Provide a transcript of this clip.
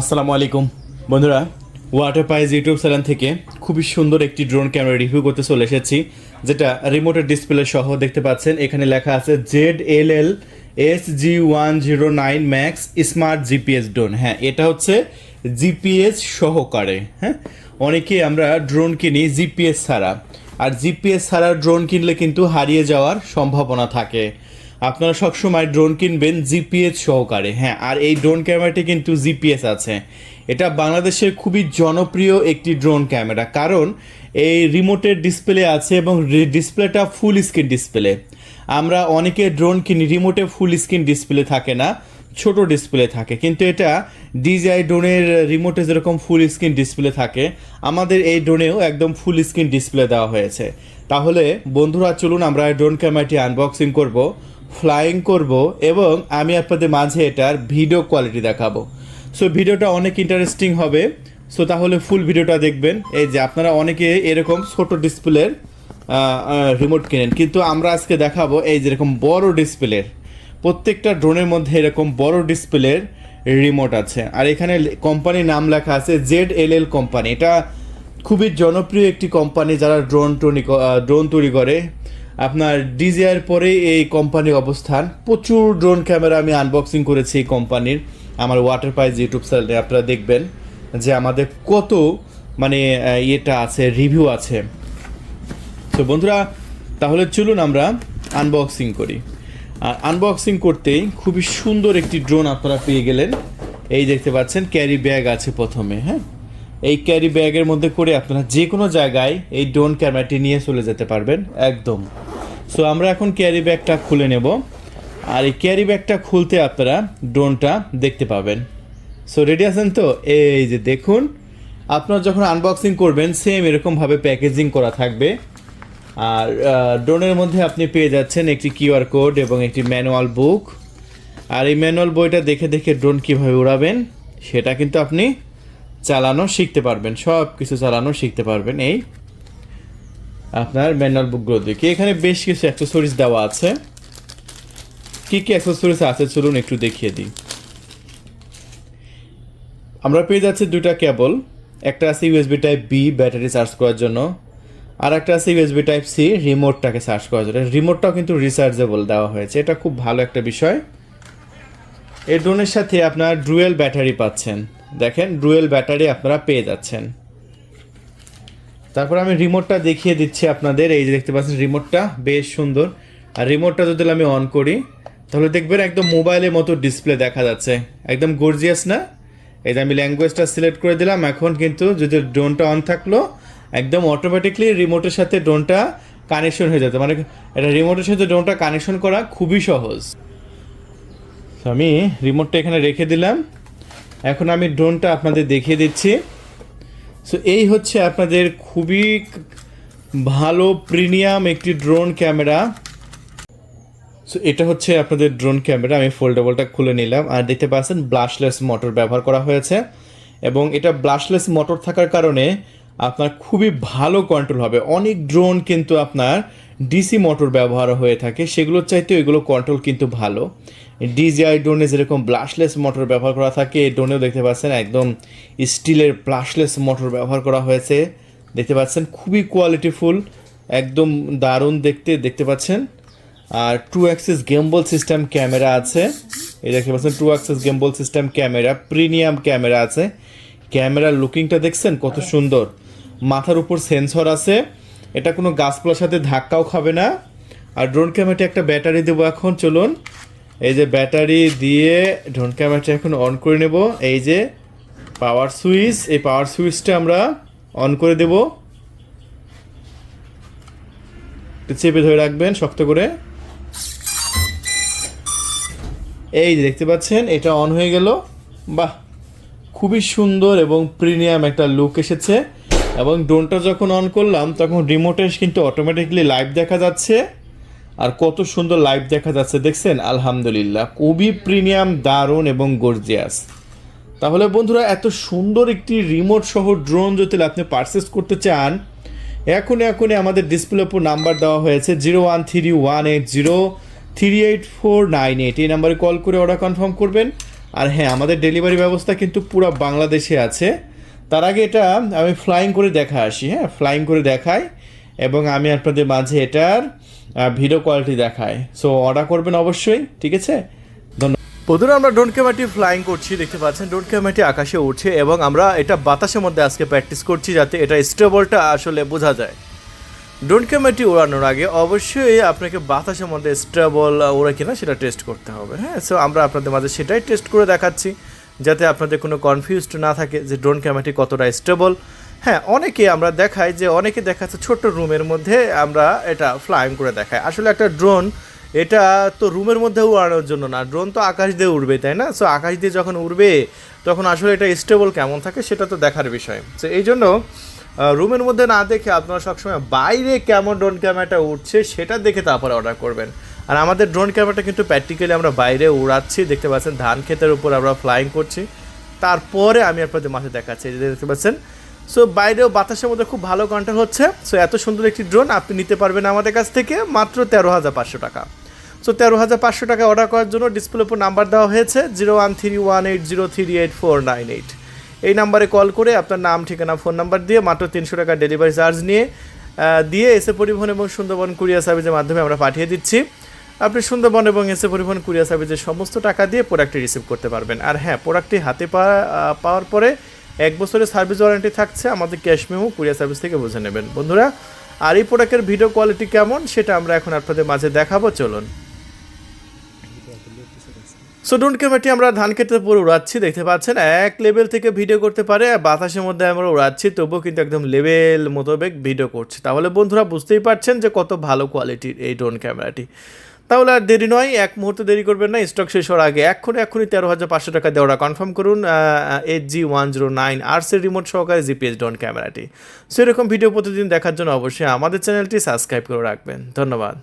আসসালামু আলাইকুম। বন্ধুরা ওয়াটার পাইজ ইউটিউব চ্যানেল থেকে খুবই সুন্দর একটি ড্রোন ক্যামেরা রিভিউ করতে চলে এসেছি, যেটা রিমোটের ডিসপ্লে সহ দেখতে পাচ্ছেন। এখানে লেখা আছে Z L L S G one zero nine max smart GPS drone হ্যাঁ এটা হচ্ছে জিপিএস সহকারে। হ্যাঁ অনেকে আমরা ড্রোন কিনি জিপিএস ছাড়া। আর জিপিএস ছাড়া ড্রোন কিনলে কিন্তু হারিয়ে যাওয়ার সম্ভাবনা থাকে। আপনারা সবসময় ড্রোন কিনবেন জিপিএস সহকারে। হ্যাঁ আর এই ড্রোন ক্যামেরাটি কিন্তু জিপিএস আছে। এটা বাংলাদেশের খুবই জনপ্রিয় একটি ড্রোন ক্যামেরা কারণ এই রিমোটের ডিসপ্লে আছে এবং ডিসপ্লেটা ফুল স্ক্রিন ডিসপ্লে আমরা অনেকে ড্রোন কিনি রিমোটে ফুল স্ক্রিন ডিসপ্লে থাকে না, ছোট ডিসপ্লে থাকে। কিন্তু এটা ডিজিআই ড্রোনের রিমোটে যেরকম ফুল স্ক্রিন ডিসপ্লে থাকে, আমাদের এই ড্রোনেও একদম ফুল স্ক্রিন ডিসপ্লে দেওয়া হয়েছে। তাহলে বন্ধুরা, চলুন আমরা ড্রোন ক্যামেরাটি আনবক্সিং করব। ফ্লাইং করব এবং আমি আপনাদের মাঝে এটার ভিডিও কোয়ালিটি দেখাবো। সো ভিডিওটা অনেক ইন্টারেস্টিং হবে। সো তাহলে ফুল ভিডিওটা দেখবেন। এই যে আপনারা অনেকে এরকম ছোট ডিসপ্লের রিমোট কেনেন। কিন্তু আমরা আজকে দেখাবো এই যেরকম বড় ডিসপ্লের প্রত্যেকটা ড্রোনের মধ্যে এরকম বড় ডিসপ্লের রিমোট আছে। আর এখানে কোম্পানির নাম লেখা আছে জেড এল এল কোম্পানি এটা খুবই জনপ্রিয় একটি কোম্পানি যারা ড্রোন টোনি ড্রোন তৈরি করে। আপনার ডিজিআর পরে এই কোম্পানির অবস্থান। প্রচুর ড্রোন ক্যামেরা আমি আনবক্সিং করেছি এই কোম্পানির। আমার ওয়াটার পাইজ ইউটিউব চ্যানেলে আপনারা দেখবেন যে আমাদের কত মানে ইয়েটা আছে রিভিউ আছে। তো বন্ধুরা, তাহলে চলুন আমরা আনবক্সিং করি। আর আনবক্সিং করতেই খুবই সুন্দর একটি ড্রোন আপনারা পেয়ে গেলেন। এই দেখতে পাচ্ছেন ক্যারি ব্যাগ আছে প্রথমে হ্যাঁ? এই ক্যারি ব্যাগের মধ্যে করে আপনারা যে কোনো জায়গায় এই ড্রোন ক্যামেরাটি নিয়ে চলে যেতে পারবেন, একদম। সো আমরা এখন ক্যারি ব্যাগটা খুলে নেব। আর এই ক্যারি ব্যাগটা খুলতে আপনারা ড্রোনটা দেখতে পাবেন। সো রেডি আছেন তো? এই যে দেখুন, আপনারা যখন আনবক্সিং করবেন সেম এরকমভাবে প্যাকেজিং করা থাকবে। আর ড্রোনের মধ্যে আপনি পেয়ে যাচ্ছেন একটি কিউআর কোড এবং একটি ম্যানুয়াল বুক আর এই ম্যানুয়াল বইটা দেখে দেখে ড্রোন কীভাবে উড়াবেন, সেটা কিন্তু আপনি চালানো শিখতে পারবেন। সব কিছু চালানো শিখতে পারবেন এই আপনার ম্যানুয়াল বুকগুলো দেখে। এখানে বেশ কিছু অ্যাক্সেসরিজ দেওয়া আছে। কী কী অ্যাক্সেসরিজ আছে চলুন একটু দেখিয়ে দিই। আমরা পেয়ে যাচ্ছি দুটা কেবল একটা আছে USB type B battery charge করার জন্য। আর একটা আছে ইউএসবি টাইপ সি রিমোটটাকে চার্জ করার জন্য। রিমোটটাও কিন্তু রিচার্জেবল দেওয়া হয়েছে। এটা খুব ভালো একটা বিষয়। এই ড্রোনের সাথে আপনার ড্রুয়েল ব্যাটারি পাচ্ছেন। দেখেন ড্রুয়েল ব্যাটারি আপনারা পেয়ে যাচ্ছেন। তারপর আমি রিমোটটা দেখিয়ে দিচ্ছি আপনাদের। এই যে দেখতে পাচ্ছেন রিমোটটা বেশ সুন্দর। আর রিমোটটা যদি আমি অন করি, তাহলে দেখবেন একদম মোবাইলের মতো ডিসপ্লে দেখা যাচ্ছে। একদম গর্জিয়াস না? এই যে আমি ল্যাঙ্গুয়েজটা সিলেক্ট করে দিলাম। এখন কিন্তু যদি ড্রোনটা অন থাকল, একদম অটোমেটিকলি রিমোটের সাথে ড্রোনটা কানেকশন হয়ে যেত। মানে এটা রিমোটের সাথে ড্রোনটা কানেকশন করা খুবই সহজ। আমি রিমোটটা এখানে রেখে দিলাম। এখন আমি ড্রোনটা আপনাদের দেখিয়ে দিচ্ছি। সো এই হচ্ছে আপনাদের খুবই ভালো প্রিমিয়াম একটি ড্রোন ক্যামেরা সো এটা হচ্ছে আপনাদের ড্রোন ক্যামেরা আমি ফোল্ডেবলটা খুলে নিলাম। আর দেখতে পাচ্ছেন ব্লাশলেস মোটর ব্যবহার করা হয়েছে। এবং এটা ব্লাশলেস মোটর থাকার কারণে আপনার খুবই ভালো কন্ট্রোল হবে। অনেক ড্রোন কিন্তু আপনার ডিসি মোটর ব্যবহার হয়ে থাকে। সেগুলোর চাইতে এগুলো কন্ট্রোল কিন্তু ভালো। ডিজিআই ড্রোনে যেরকম ব্লাশলেস মোটর ব্যবহার করা থাকে, এই ড্রোনেও দেখতে পাচ্ছেন একদম স্টিলের ব্লাশলেস মোটর ব্যবহার করা হয়েছে। দেখতে পাচ্ছেন খুবই কোয়ালিটিফুল একদম দারুণ দেখতে দেখতে পাচ্ছেন। আর two axis gimbal system camera আছে। এই দেখতে পাচ্ছেন two axis gimbal system camera premium camera আছে। ক্যামেরার লুকিংটা দেখছেন কত সুন্দর। মাথার উপর সেন্সর আছে। এটা কোনো গাছপালার সাথে ধাক্কাও খাবে না। আর ড্রোন ক্যামেরাটি একটা ব্যাটারি দেবো এখন, চলুন। এই যে ব্যাটারি দিয়ে ড্রোন ক্যামেরাটা এখন অন করে নেব। এই যে পাওয়ার সুইচ এই পাওয়ার সুইচটা আমরা অন করে দেব। চেপে ধরে রাখবেন, শক্ত করে। এই যে দেখতে পাচ্ছেন, এটা অন হয়ে গেল। বাহ! খুবই সুন্দর এবং প্রিমিয়াম একটা লুক এসেছে। এবং ড্রোনটা যখন অন করলাম, তখন রিমোটে কিন্তু অটোমেটিকলি লাইভ দেখা যাচ্ছে। আর কত সুন্দর লাইভ দেখা যাচ্ছে, দেখছেন? আলহামদুলিল্লাহ, খুবই প্রিমিয়াম দারুণ এবং গর্জিয়াস তাহলে বন্ধুরা, এত সুন্দর একটি রিমোট সহ ড্রোন যদি আপনি পারচেস করতে চান এখন এখনই আমাদের ডিসপ্লে উপর নাম্বার দেওয়া হয়েছে zero one three one eight zero three eight four nine eight এই নাম্বারে কল করে অর্ডার কনফার্ম করবেন। আর হ্যাঁ আমাদের ডেলিভারি ব্যবস্থা কিন্তু পুরো বাংলাদেশে আছে। তার আগে এটা আমি ফ্লাইং করে দেখা আসি হ্যাঁ? ফ্লাইং করে দেখাই এবং আমি আপনাদের মাঝে এটার ভিডিও কোয়ালিটি দেখাই। সো অর্ডার করবেন অবশ্যই, ঠিক আছে? বন্ধুরা, আমরা ড্রোন ক্যামেরাটি ফ্লাইং করছি, দেখতে পাচ্ছেন? ড্রোন ক্যামেরাটি আকাশে উঠছে এবং আমরা এটা বাতাসের মধ্যে আজকে প্র্যাকটিস করছি যাতে এটা স্টেবলটা আসলে বোঝা যায়। ড্রোন ক্যামেরাটি ওড়ানোর আগে অবশ্যই আপনাকে বাতাসের মধ্যে স্টেবল ওরা কিনা সেটা টেস্ট করতে হবে হ্যাঁ? সো আমরা আপনাদের মাঝে সেটাই টেস্ট করে দেখাচ্ছি। যাতে আপনাদের কোনো কনফিউজড না থাকে যে ড্রোন ক্যামেরাটি কতটা স্টেবল হ্যাঁ অনেকে আমরা দেখাই যে অনেকে দেখাচ্ছে ছোট্ট রুমের মধ্যে আমরা এটা ফ্লাইং করে দেখাই। আসলে একটা ড্রোন এটা তো রুমের মধ্যে উড়ানোর জন্য না। ড্রোন তো আকাশ দিয়ে উড়বে, তাই না? সো আকাশ দিয়ে যখন উড়বে, তখন আসলে এটা স্টেবল কেমন থাকে সেটা তো দেখার বিষয়। তো এই জন্য রুমের মধ্যে না দেখে আপনারা সবসময় বাইরে কেমন ড্রোন ক্যামেরাটা উঠছে সেটা দেখে তারপরে অর্ডার করবেন। আর আমাদের ড্রোন ক্যামেরাটা কিন্তু প্র্যাকটিক্যালি আমরা বাইরে উড়াচ্ছি। দেখতে পাচ্ছেন, ধান ক্ষেতের উপর আমরা ফ্লাইং করছি। তারপরে আমি আপনাদের মাঠে দেখাচ্ছি দেখতে পাচ্ছেন। সো বাইরেও বাতাসের মধ্যে খুব ভালো কন্ট্রোল হচ্ছে। সো এত সুন্দর একটি ড্রোন আপনি নিতে পারবেন আমাদের কাছ থেকে মাত্র তেরো হাজার পাঁচশো টাকা। সো তেরো হাজার পাঁচশো টাকা অর্ডার করার জন্য ডিসপ্লের উপর নাম্বার দেওয়া হয়েছে zero one three one eight zero three eight four nine eight. এই নাম্বারে কল করে আপনার নাম, ঠিকানা ফোন নাম্বার দিয়ে মাত্র তিনশো টাকা ডেলিভারি চার্জ নিয়ে দিয়ে এসে পরিবহন এবং সুন্দরবন কুরিয়ার সার্ভিসের মাধ্যমে আমরা পাঠিয়ে দিচ্ছি। আপনি সুন্দরবন এবং এসে পরিবহন কুরিয়ার সার্ভিসের সমস্ত টাকা দিয়ে প্রোডাক্টটি রিসিভ করতে পারবেন। আর হ্যাঁ প্রোডাক্টটি হাতে পাওয়া পাওয়ার পরে এক বছরের সার্ভিস ওয়ারেন্টি থাকছে, আমাদের ক্যাশ মেমো কুরিয়ার সার্ভিস থেকে বুঝে নেবেন। বন্ধুরা, আর এই প্রোডাক্টের ভিডিও কোয়ালিটি কেমন সেটা আমরা এখন আপনাদের মাঝে দেখাবো, চলুন। সো ডোন্ট ক্যামেরাটি আমরা ধান খেতে পুরো উড়াচ্ছি, দেখতে পাচ্ছেন, এক লেভেল থেকে ভিডিও করতে পারে, আর বাতাসের মধ্যে আমরা উড়াচ্ছি, তবুও কিন্তু একদম লেভেল মোতাবেক ভিডিও করছি। তাহলে বন্ধুরা, বুঝতেই পারছেন যে কত ভালো কোয়ালিটির এই ড্রোন ক্যামেরাটি তাহলে আর দেরি নয়, এক মুহূর্ত দেরি করবেন না স্টক শেষ হওয়ার আগে এক্ষুনি এক্ষুনি তেরো হাজার পাঁচশো টাকা দেওয়াটা কনফার্ম করুন eight G one zero nine আর্টসের রিমোট সহকারে জিপিএস ডন ক্যামেরাটি সেরকম ভিডিও প্রতিদিন দেখার জন্য অবশ্যই আমাদের চ্যানেলটি সাবস্ক্রাইব করে রাখবেন। ধন্যবাদ।